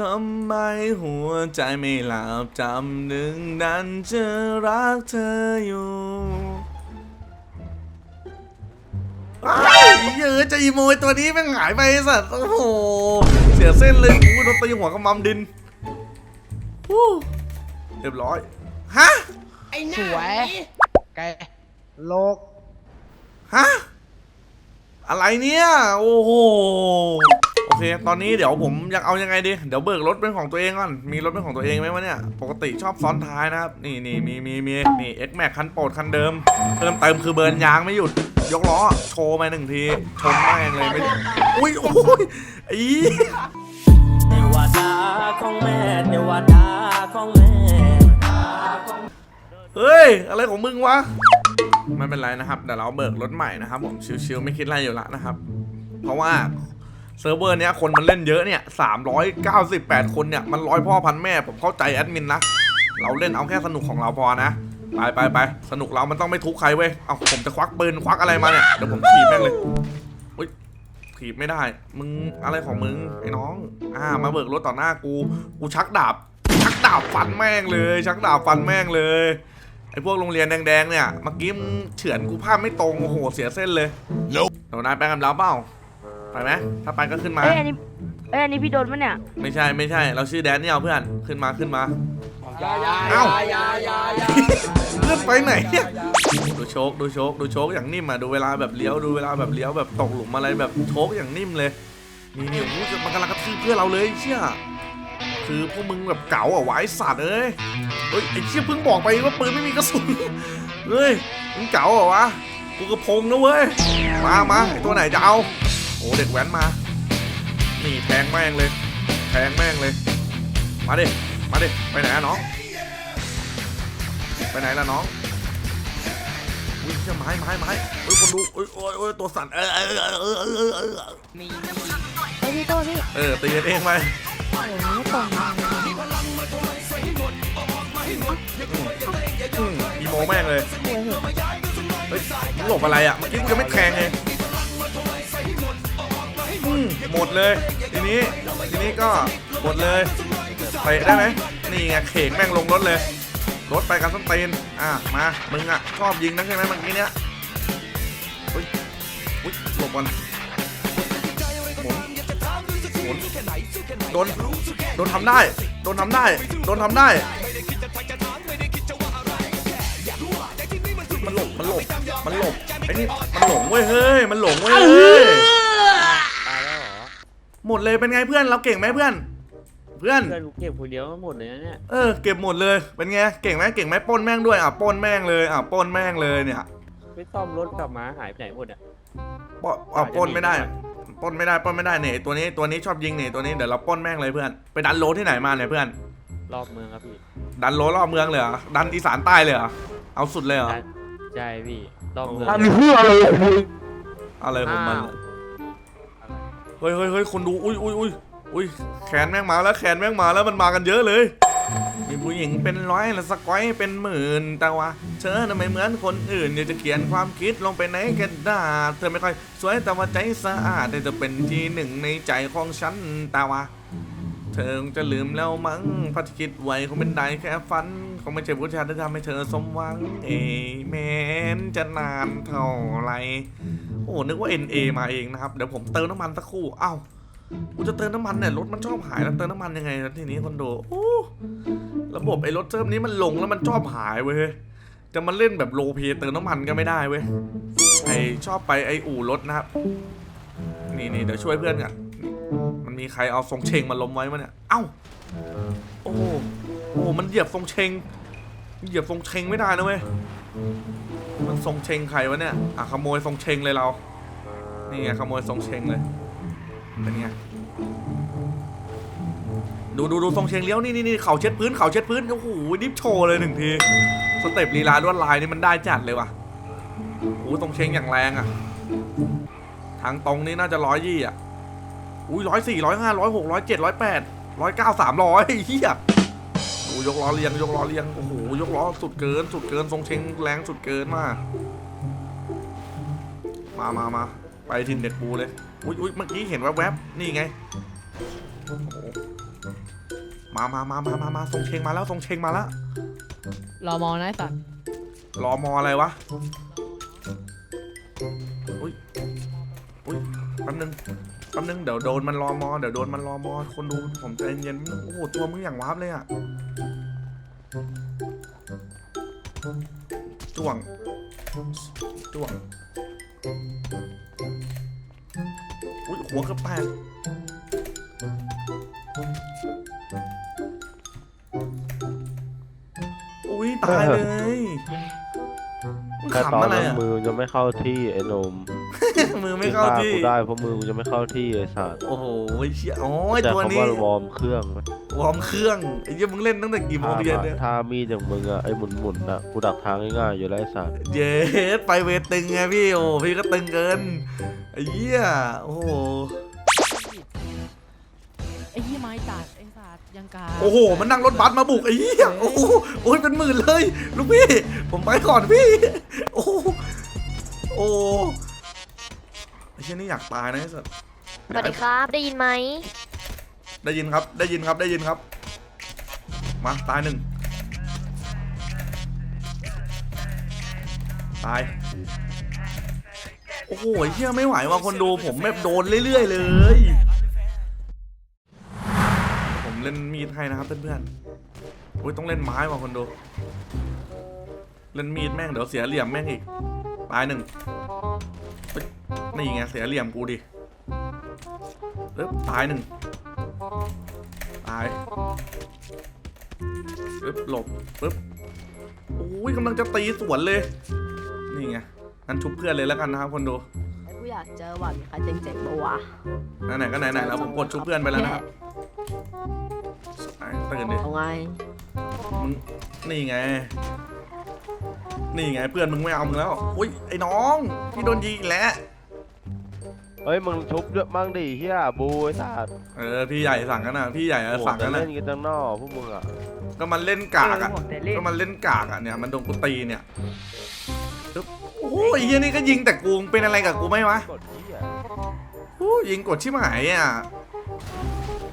ทำไมหัวใจไม่หลับจำหนึ่งนั้นจะรักเธออยู่อ้ายเยอะจะอีโมยตัวนี้แม่งหายไปไอ้สัตว์โอ้โห เสียเส้นเลยกูโดนตีหัวกำมำดินฮู้เรียบร้อย ฮะ ไอ้หน้าสวยหนีไกลโลก ฮะ อะไรเนี่ย โอ้โห โอเค ตอนนี้เดี๋ยวผมอยากเอายังไงดี เดี๋ยวเบิกรถเป็นของตัวเองก่อน มีรถเป็นของตัวเองไหมวะเนี่ย ปกติชอบซ้อนท้ายนะครับ นี่นี่มีมีมีนี่ X Max คันโปรดคันเดิม เพิ่มเติมคือเบิร์นยางไม่หยุด ยกล้อ โชว์มาหนึ่งที ชนแม่งเลยไม่อุ้ยโอ้ยอ้เทวดาของแม่เทวดาของแม่เฮ้ย อะไรของมึงวะ ไม่เป็นไรนะครับ เดี๋ยวเราเบิกรถใหม่นะครับ ผมชิวๆไม่คิดอะไรอยู่ละนะครับ เพราะว่า เซิร์ฟเวอร์เนี้ยคนมันเล่นเยอะเนี่ย398 คนเนี่ยมันร้อยพ่อพันแม่ผมเข้าใจแอดมินนะ เราเล่นเอาแค่สนุกของเราพอนะ ไปไปไปสนุกเรามันต้องไม่ทุกข์ใครเว้ย เอาผมจะควักปืนควักอะไรมาเนี่ย เดี๋ยวผมถีบแม่งเลยอุ้ยถีบไม่ได้ มึงอะไรของมึงไอ้น้อง อ่ามาเบิกรถต่อหน้ากู กูชักดาบ ชักดาบฟันแม่งเลย ชักดาบฟันแม่งเลยไอ้พวกโรงเรียนแดงๆเนี่ยเมื่อกี้มึงเฉือนกูภาพไม่ตรงโอ้โหเสียเส้นเลยเดี๋ยวนายไปกับเราเปล่า ไปไหมถ้าไปก็ขึ้นมา เอ้ยอันนี้เอ้ยอันนี้พี่โดนปะเนี่ยไม่ใช่ไม่ใช่ เราชื่อแดนนี่เอาเพื่อนขึ้นมาขึ้นมาอย่าอย่าเอ้าอย่าอย่าอย่าเลื่อนไปไหนเนี่ย ดูโชคดูโชคดูโชคอย่างนิ่มอะดูเวลาแบบเลี้ยวดูเวลาแบบเลี้ยวแบบตกหลุมอะไรแบบโชคอย่างนิ่มเลย นี่นี่โอ้โหมันกำลังกระทืบเพื่อนเราเลยเชี่ยคือพวกมึงแบบเก๋าอะไวะไอ้สัตว์เอ้ยเฮ้ยไอ้เชี่ยเพิ่งบอกไปว่าปืนไม่มีกระสุนเฮ้ยมึงเก๋าเหรอวะกูกระพงนะเว้ยมามาไอ้ตัวไหนจะเอาโอ้เด็กแว้นมา นี่แทงแม่งเลย แทงแม่งเลย มาดิมาดิไปไหนอะน้อง ไปไหนล่ะน้องอุ้ยเชี่ยไม้ไม้ไม้เฮ้ยคนดูเอ้ยโอ้ยโอ้ยตัวสั่นเออเออเออเออเออเออมีเอ้ยพี่โตพี่เออตีกันเองไปโอ้โหตรงมาอีโมแม่งเลยเฮ้ยหลบอะไรอะเมื่อกี้กูจะไม่แทงไงอืม หมดเลยทีนี้ทีนี้ก็หมดเลยเตะได้ไหมนี่ไงเข่งแม่งลงรถเลยรถไปกันส้นตีนอะมามึงอะชอบยิงนักใช่ไหมเมื่อกี้เนี้ยอุ้ยอุ้ยหลบก่อนหมุนหมุนโดนโดนทำได้โดนทำได้โดนทำได้มันหลบมันหลบมันหลบไอ้นี่มันหลงเว้ยเฮ้ยมันหลงเว้ยเฮ้ย ตายแล้วเหรอ หมดเลยเป็นไงเพื่อนเราเก่งไหมเพื่อน เพื่อน เพื่อนกูเก็บคนเดียวก็หมดเลยนะเนี่ยเออเก็บหมดเลยเป็นไงเก่งไหมเก่งไหมปล้นแม่งด้วยอะปล้นแม่งเลยอะปล้นแม่งเลยเนี่ยไม่ซ่อมรถกลับมาหายไปไหนหมดอะ ปล้นอะปล้นไม่ได้ปล้นไม่ได้ปล้นไม่ได้เนี่ยตัวนี้ตัวนี้ชอบยิงเนี่ยตัวนี้เดี๋ยวเราปล้นแม่งเลยเพื่อน ไปดันโลที่ไหนมาเนี่ยเพื่อน รอบเมืองครับพี่ดันโลรอบเมืองเลยเหรอดันอีสานใต้เลยเหรอเอาสุดเลยเหรอใช่ใช่พี่รอบเมืองทำเลยเพื่ออะไรมึงอะไรของมันอ้าว เฮ้ยเฮ้ยเฮ้ยคนดู อุ้ยอุ้ยอุ้ยอุ้ยแขนแม่งมาแล้วแขนแม่งมาแล้วมันมากันเยอะเลย มีผู้หญิงเป็นร้อยและสกอยเป็นหมื่นแต่ว่าเธอน่ะไม่เหมือนคนอื่นอยากจะเขียนความคิดลงไปในกระดาษเธอไม่ค่อยสวยแต่ว่าใจสะอาดแต่จะเป็นที่หนึ่งในใจของฉันแต่ว่าเธอคงจะลืมแล้วมั้งพัดคิดไว้คงเป็นได้แค่ฝันคงไม่ใช่ผู้ชายที่ทำให้เธอสมหวัง เอเมนจะนานเท่าไหร โอ้นึกว่า NA มาเองนะครับ เดี๋ยวผมเติมน้ำมันสักครู่ เอ้ากูจะเติมน้ำมันเนี่ยรถมันชอบหายแล้วเติมน้ำมันยังไงทีนี้คนดูโอ้ระบบไอ้รถเติมนี้มันลงแล้วมันชอบหายเว้ยจะมาเล่นแบบโลเพเติมน้ำมันก็ไม่ได้เว้ยไอชอบไปไออู่รถนะครับ นี่นี่เดี๋ยวช่วยเพื่อนกันมันมีใครเอาทรงเชงมาล้มไว้มั้ยเนี่ย เอ้า โอ้โอ้มันเหยียบทรงเชงเหยียบทรงเชงไม่ได้นะเว้ย มันทรงเชงใครวะเนี่ย อะขโมยทรงเชงเลยเรา นี่ไงขโมยทรงเชงเลย เป็นไง ดูดูดูทรงเชงเลี้ยวนี่นี่นี่เขาเช็ดพื้นเขาเช็ดพื้น โอ้โหดิฟโชว์เลยหนึ่งที สเต็ปลีลาลวดลายนี่มันได้จัดเลยว่ะโอ้ทรงเชงอย่างแรงอะ ทางตรงนี่น่าจะร้อยยี่อะ อุ้ยร้อยสี่ร้อยห้าร้อยหกร้อยเจ็ดร้อยแปดร้อยเก้าสามร้อยเฮีย อ้ยกล้อเรียง ยกล้อเรียง โอ้โห ยกล้อสุดเกิน สุดเกิน ทรงเชงแรงสุดเกินมาก มามามา ไปทินเด็กปูเลย อุ้ยอุ้ยเมื่อกี้เห็นแวบๆ นี่ไงโอ้โหมามามามามามาทรงเชงมาแล้ว ทรงเชงมาแล้ว รอมองนะไอ้สัตว์รอมออะไรวะ อุ้ย อุ้ยแป๊บนึงแป๊บนึง เดี๋ยวโดนมันรอมอ เดี๋ยวโดนมันรอมอ คนดูผมใจเย็น โอ้โห ตัวมึงอย่างวาบเลยอะ จ้วง จ้วง อุ้ยหัวกระแปกอุ้ยตายเลยมึงแค่ตขำอนอะไรนั้นอะมือจะไม่เข้าที่ไอ้หนมมือไม่เข้าที่ กูได้เพราะมือกูจะไม่เข้าที่ไอ้สัตว์โอ้โหเชี่ยโอ้ยแต่ตัวคำนี้ ว่าวอร์มเครื่องไหม วอร์มเครื่องไอ้เหี้ยมึงเล่นตั้งแต่กี่โมถ้างเย็นเนี่ยถ้ามีดอย่างมึงอะไอ้หมุนหมุนๆอะกูดักทางง่ายๆอยู่แล้วไอ้สัตว์เย้ไปเวทตึงไงพี่โอ้พี่ก็ตึงเกินไอ้เหี้ยโอ้โหไอ้ยี่ไม้ตัดไอ้สัตว์ยังกาโอ้โห มันนั่งรถบัสมาบุกไอ้เหี้ยโอ้โหโอ้ยเป็นหมื่นเลยลูกพี่ผมไปก่อนพี่โอ้โหโอ้ไอ้เชี่ยนี่อยากตายนะไอ้สัสสวัสดีครับ ได้ยินไหม ได้ยินครับ ได้ยินครับ ได้ยินครับ มา ตายหนึ่ง ตาย โอ้โหเฮียไม่ไหวว่ะคนดูผมแบบโดนเรื่อยๆเลย ผมเล่นมีดให้นะครับเพื่อนๆโอ้ยต้องเล่นไม้ว่ะคนดู เล่นมีดแม่งเดี๋ยวเสียเหลี่ยมแม่งอีก ตายหนึ่งนี่ไงเสียเหลี่ยมกูดิเอ๊บตายหนึ่ง ตายปึ๊บหลบปึ๊บโอ้ยกำลังจะตีสวนเลย นี่ไงงั้นชุบเพื่อนเลยแล้วกันนะครับคนดูไอ้กูอยากเจอว่ะมีใครเจ๋งๆปะวะไหนๆก็ไหนๆแล้วผมกดชุบเพื่อนไปแล้วนะครับไอ้ตื่นดิเอาไงมึงนี่ไง นี่ไงเพื่อนมึงไม่เอามึงแล้ว อุ้ยไอ้น้องพี่โดนยิงอีกแล้ว เฮ้ยมึงชุบด้วยมั่งดิเฮียบูไอ้สัตว์เออพี่ใหญ่สั่งกันนะพี่ใหญ่อะโอ้สั่งแต่กันนะเล่นกันจังนอกพวกมึงอะก็มันเล่นกากอะก็มันเล่นกากอะเนี่ยมันโดนกูตีเนี่ยปึ๊บโอ้โหไอ้เหี้ยนี่ก็ยิงแต่กูมึงเป็นอะไรกับกูไหมวะ กดเฮียโอ้ยิงกดชิบหายอะ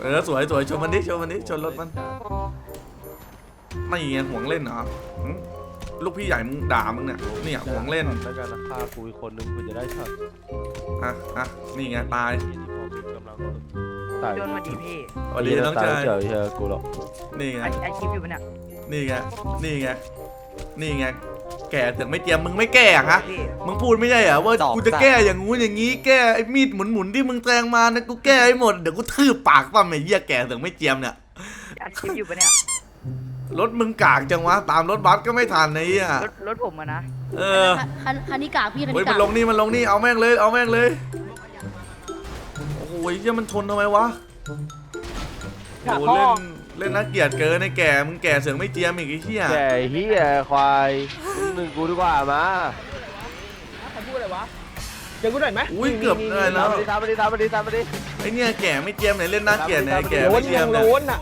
เออสวยสวยชนมันดิชนมันดิชนรถมันไม่ไงห่วงเล่นเหรอหึ ลูกพี่ใหญ่มึงด่ามึงเนี่ยเนี่ยห่วงเล่นแล้วกันนะฆ่ากูอีกคนนึงกูจะได้ช็อตอะอะนี่ไงตายเฮียที่พอมีกำลังสุดตายโดนมาดีพี่สวัสดีน้องตายชายเจอเฮียกูหรอกนี่ไงไอไอคลิปอยู่ปะเนี่ยนี่ไงนี่ไงนี่ไงแก่ถึงไม่เตรียมมึงไม่แก่อะฮะพี่มึงพูดไม่ใช่เหรอว่ากูจะแก้อย่างงู้นอย่างงี้แก้ไอ้มีดหมุนๆที่มึงแทงมานะกูแก้ให้หมดเดี๋ยวกูทืบปากปั๊มไอ้เหี้ยแก่ถึงไม่เจียมเนี่ยอัดคลิปอยู่ปะเนี่ย รถมึงกากจังวะ ตามรถบัสก็ไม่ทันไอ้เหี้ยรถรถผมอะนะ เออคันคันนี้กากพี่คันเฮ้ยนี้มักานกลงนี่มันลงนี่เอาแม่งเลย เอาแม่งเลย โอ้โหเหี้ยมันชนทำไมวะโอ้โหเล่นเล่นนักเกียรติเกินไอ้แก่มึงแก่เสือกไม่เจียมอีกไอ้เหี้ยแก่เฮียควายมึงหนึ่งกูดีกว่ามาใครพูดอะไรวะเจอกูหน่อยไหมอุ้ยเกือบได้แล้ตาวมมาดิตามมาดิตามมาดิตามมาดิไอ้เนี่ยแก่ไม่เจียมไหนเล่นนักเกียรติไหนไอ้แก่โล้ไม่นเจียยัมงเนี่ยโล้นอะ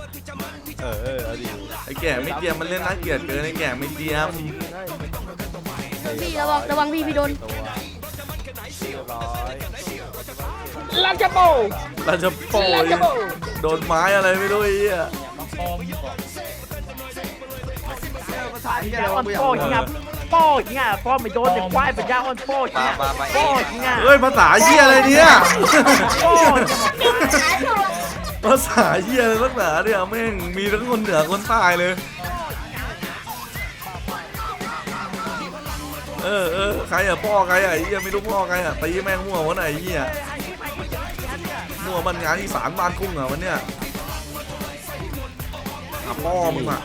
เออเออเอาดิ ไอ้แก่ไม่เจียมมันเล่นนักเกียรติเกินไอ้แก่ไม่เจียมพี่ระวังระวังพี่พี่โดนตัวเรียบร้อยลันชาโบเราจะโปรลันยชาโบโดนไม้อะไรไม่รู้ไอ้เหี้ยยาอ่อนโป้ยิงอะโป้ยิงอะโป้ไม่โดนแต่ควายเป็นยาอ่อนโป้ยิงอะโป้ยิงอะเฮ้ยภาษาเหี้ยอะไรเนี่ย โป้ ภาษาเหี้ยอะไรนักหนาเนี่ยแม่งมีทั้งคนเหนือคนใต้เลย เออเออใครอะพ่อใครอะไอ้เหี้ยไม่รู้พ่อใครอะตีแม่งมั่ววะไหนไอ้เหี้ยมั่วมันงานอีสานบ้านคุ้งอะวันเนี้ยอะพ่อมึงอะ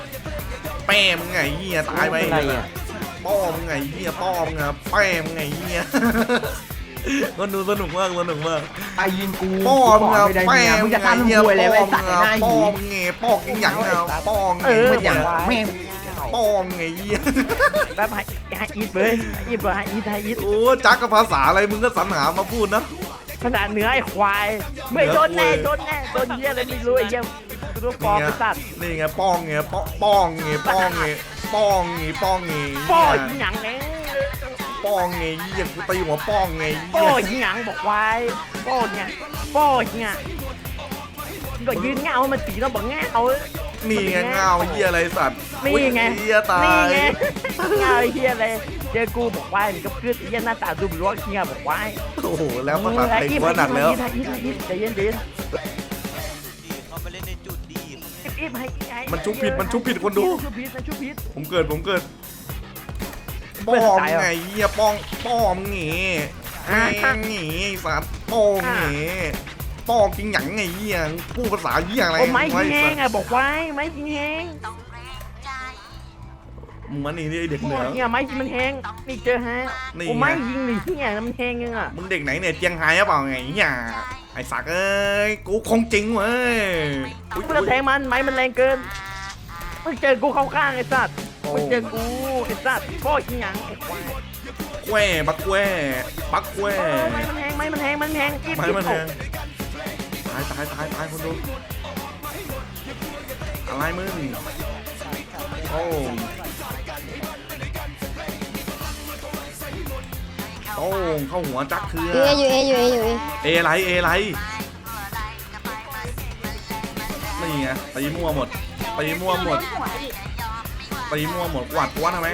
แป้มึงไงเหี้ยตายไปเลยพ่อมึงไงเหี้ยพ่อมึงอะแป้มึงไงเหี้ย มันดูสนุกมากสนุกมากไปยิงกูป้อมึงอะไม่ได้แป้เมียมึมึงงจะไงตั้งเหี้ยมวยเลยป้ไอ้อสัมึตงว์อะหน้าป้อหีมึงไงป้อกินหยังอะป้อไงเออมันอย่างวายแม่งป้อมึงไงเหี้ยแบบให้ให้อีทเลยอีทเลยให้อีทให้อีทโอ้จักกับภาษาอะไรมึงก็สรรหามาพูดนะขนาดเนื้อไอ้ควายไม่โดนแน่โดนแน่โดนเยี่ยอะไรไม่รู้ไอ้เยี่ยรู้ฟอร์มนี่ไอ้ไงสัตว์นี่ไงป้องไงป้อป้องไงป้องไงป้องไงป้องไงโป้ยิงหยังเนี่ย ป้องไงเหี้ยกูตีหัวป้องไงโป้เหี้ยยิงหยังบอกควายโป้เนี่ยโป้เนี่ยก็ยืนเงามันตีแล้วบอกเงานี่ไงเงาเหี้ยอะไรสัตว์นี่อุ๊ยไงเหี้ยตายนี่ไงเงาไอ้เฮียเลยเจอกูบอกว่ามันก็พืชไอ้เฮียหน้าตาดูเป็นว่าเฮียบอกว่าโอ้โหแล้วภาษาไทยกูว่าหนักแล้วไอ้อีฟใจเย็นใจเย็นเขาไปเล่นในจุดดี อีฟให้ให้มันชุบผิดมันชุบผิดคนดูชุบผิดมันชุบผิด ผมเกิดผมเกิดไม่ ป้อเข้ามใจอะไงเหี้ยป้องป้อมหงีแม่งหงีสัตว์ป้องหงีป้องกินหยังไงเหี้ยพูดภาษาเหี้ยอะไรโอ้ไม้วะทิ้งแห้สังตว์อะบอกไว้ไม้ทิ้งแห้งมึงมันนี่ไอเด็กเหนืโอ้อเฮียไม้มันแห้งนี่เจอฮะนี่โอ้ไงไม้ยิงนี่เฮียมันแห้งยังอะมึงเด็กไหนเนี่ยเจียงไฮ้หรือเปล่าไงเหี้ยไอ้สักเอ้ยกูคงจริงเว้ยอุ๊ยกูจะแทงมันไม้มันแรงเกินมึงเจอกูเข้าข้างไอ้สัตว์ มึงเจอกูไอ้สัตว์พ่อขี้หยังไอ้ควายแควบักแควบักแควเออไม้มันแห้งไม้มันแห้งมันแห้งอีฟไม้มันแทงตายตายตายตายคนดูอะไรมึงโอ้โอ้งเข้าหัวจักเถื่ออยู่เออยู่เออยู่เออยู่เอเอไรเอไรนี่ไงตีมั่วหมดตีมั่วหมด ตีมั่วหมดกวาดกวนทำไม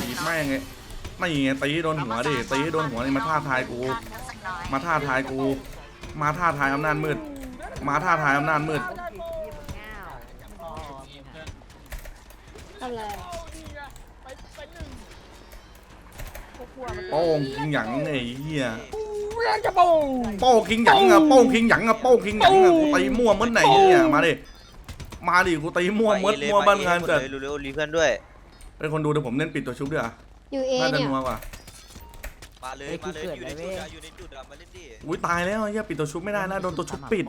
ตีแม่งไงไม่ไงตีให้โดนหัวดิตีให้โดนหัวนี่มาท่าทายกู มาท่าทายกู มาท่าทายอำนาจมืด มาท่าทายอำนาจมืดทำอะไรโป้งคิงหยังไอ้เหี้ยจะโป้งโป้งคิงหยังอะโป้งคิงหยังอะโป้งคิงหยังอะกูตีมั่วเหมือนไหนเนี่ยมาดิ มาดิกูตีมั่วเหมือนมั่วบ้านงานจัดเร็วๆรีเพื่อนด้วย เป็นคนดูเดี๋ยวผมเล่นปิดตัวชุบด้วยอะอยู่เอน่าจะเนี่ยนัวกว่ามาเลยมาเลยอยู่ในจุดอะอยู่ในจุดอะมาเล่นดิอุ้ยตายแล้วไอ้เหี้ยปิดตัวชุบไม่ได้นะโดนตัวชุบปิด